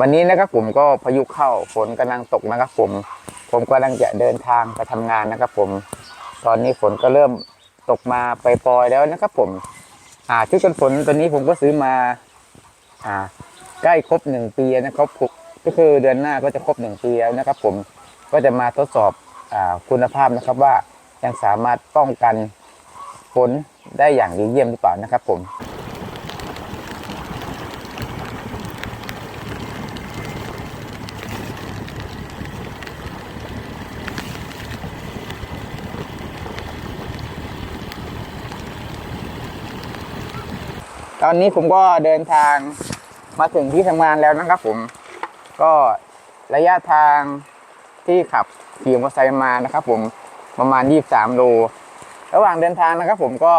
วันนี้นะครับผมก็พายุเข้าฝนกำลังตกนะครับผม ผมกำลังจะเดินทางไปทำงานนะครับผม ตอนนี้ฝนก็เริ่มตกมาไปปลอยๆแล้วนะครับผมอ่าชุดกันฝนตัวนี้ผมก็ซื้อมาอ่าใกล้ครบหนึ่งปีนะครับผมก็คือเดือนหน้าก็จะครบหนึ่งปีแล้วนะครับผมก็จะมาทดสอบอ่าคุณภาพนะครับว่ายังสามารถป้องกันฝนได้อย่างดีเยี่ยมหรือเปล่านะครับผม ตอนนี้ผมก็เดินทางมาถึงที่ทำงานแล้วนะครับ ผม ก็ระยะทางที่ขับขี่มอเตอร์ไซค์มานะครับ ผมประมาณ 23 โล ระหว่างเดินทางนะครับ ผมก็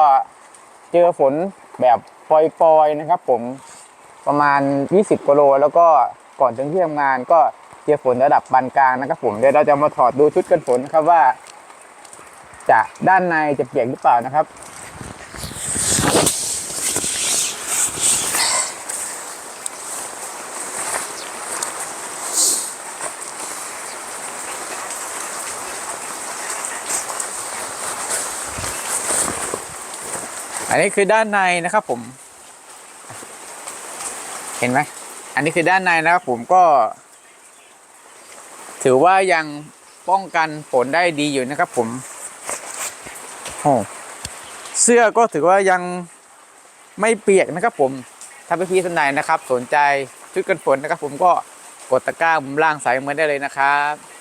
เจอฝนแบบปล่อยๆนะครับ ผมประมาณ 20กิโล แล้วก็ก่อนถึงที่ทำงานก็เจอฝนระดับปานกลางนะครับ ผมเดี๋ยวเราจะมาถอดดูชุดกันฝนนะครับว่า จะด้านในจะเปียกหรือเปล่านะครับ อันนี้คือด้านในนะครับผม เห็นไหม อันนี้คือด้านในนะครับผมก็ ถือว่ายังป้องกันฝนได้ดีอยู่นะครับผมโอ้เสื้อก็ถือว่ายังไม่เปียกนะครับผม ถ้าพี่ๆท่านใดนะครับ สนใจชุดกันฝนนะครับผมก็กดตะกร้ามุมล่างสายมือได้เลยนะครับ